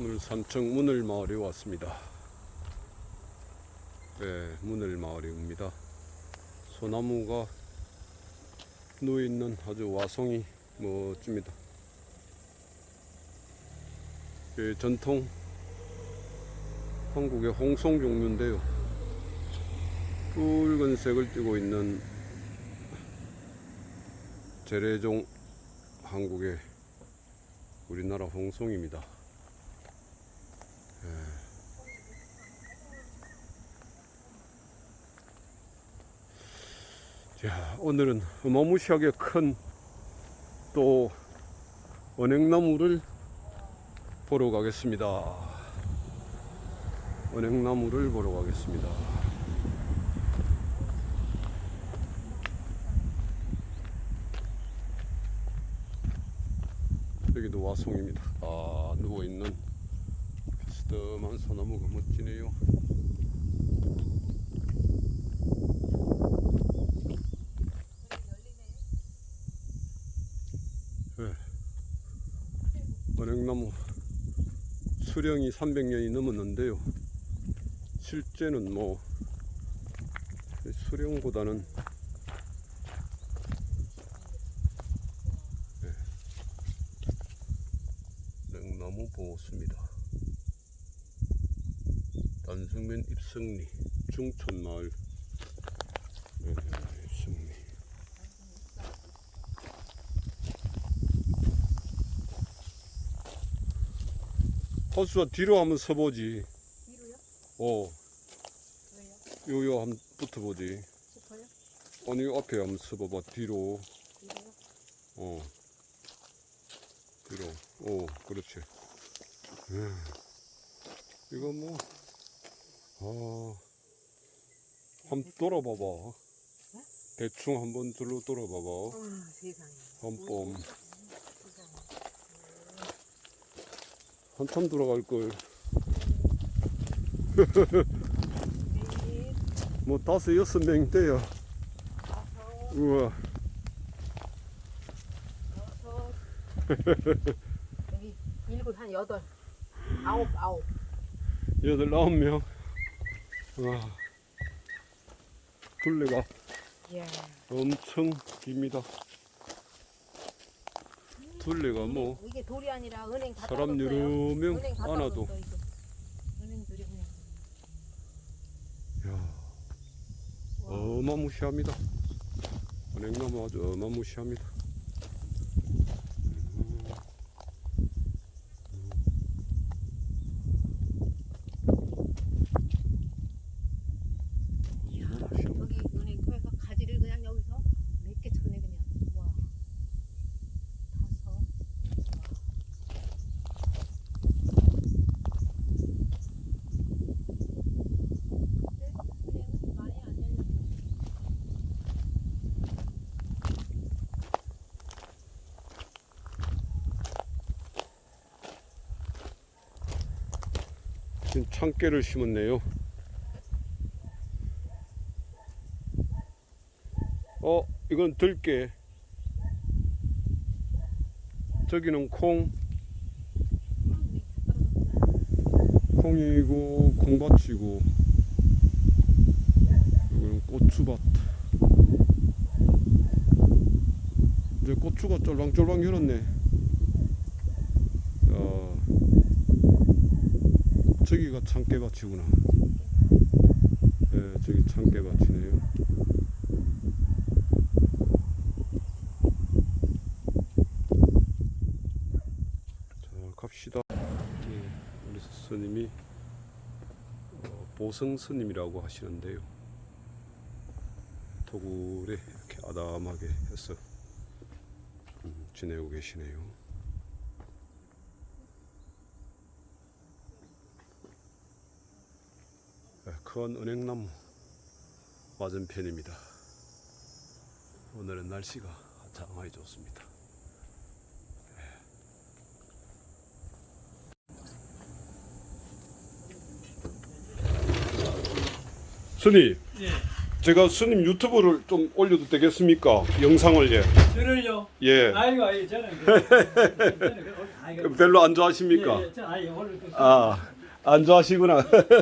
오늘 산청 문을 마을에 왔습니다. 네, 문을 마을에 옵니다. 소나무가 누워 있는 아주 와송이 멋집니다. 예, 전통 한국의 홍송 종류인데요. 붉은색을 띠고 있는 재래종 한국의 우리나라 홍송입니다. 자, 오늘은 어마무시하게 큰 또 은행나무를 보러 가겠습니다. 은행나무를 보러 가겠습니다. 여기도 와송입니다. 아, 누워있는 비스듬한 소나무가 멋지네요. 예. 은행나무 수령이 300년이 넘었는데요. 실제는 뭐 수령보다는 예. 냉나무 보호수입니다. 단승면 입성리 중촌마을 예, 입성리 호수가 뒤로 한번 서보지. 뒤로요? 어, 왜요? 요요 한번 붙어보지. 싶어요? 아니 앞에 한번 서봐봐. 뒤로. 뒤로요? 어. 뒤로. 어, 그렇지. 음. 이거 뭐, 아, 한번 돌아봐봐. 네? 대충 한번 둘러 돌아봐봐. 아 세상에. 한 번 세상에. 한참 돌아갈 걸. 네, 뭐 다섯 여섯 명 돼요. 우와. 여기 일곱, 한 여덟, 아홉, 아홉. 여덟 아홉 명. 와. 둘레가 예. 엄청 깁니다. 둘레가 뭐 이게 돌이 아니라 은행 다 사람. 여러 명 안아도. 은행들이 그냥. 야, 와. 어마무시합니다. 은행나무 아주. 어마무시합니다. 여기 은행 통해서 가지를 그냥 여기서 몇 개 쳤네 그냥. 와. 다섯. 근데 은행은 많이 안 열려. 지금 참깨를 심었네요. 어, 이건 들깨. 저기는 콩. 콩이고 콩밭이고 이거는 고추밭. 이제 고추가 쫄랑쫄랑 열었네. 저기가 참깨밭이구나. 예, 저기 참깨밭이네요. 자, 갑시다. 예, 우리 스님이 어, 보성 스님이라고 하시는데요. 도굴에 이렇게 아담하게 해서 음, 지내고 계시네요. 큰 은행나무 맞은편입니다. 오늘은 날씨가 장하게 좋습니다. 스님, 예, 제가 스님 유튜브를 좀 올려도 되겠습니까? 영상을 예. 저를요. 예. 아이고, 아이고, 저는 그- 저는 그- 별로 안 좋아하십니까? 예, 예, 저 아이 오늘 그 아, 안 좋아하시구나.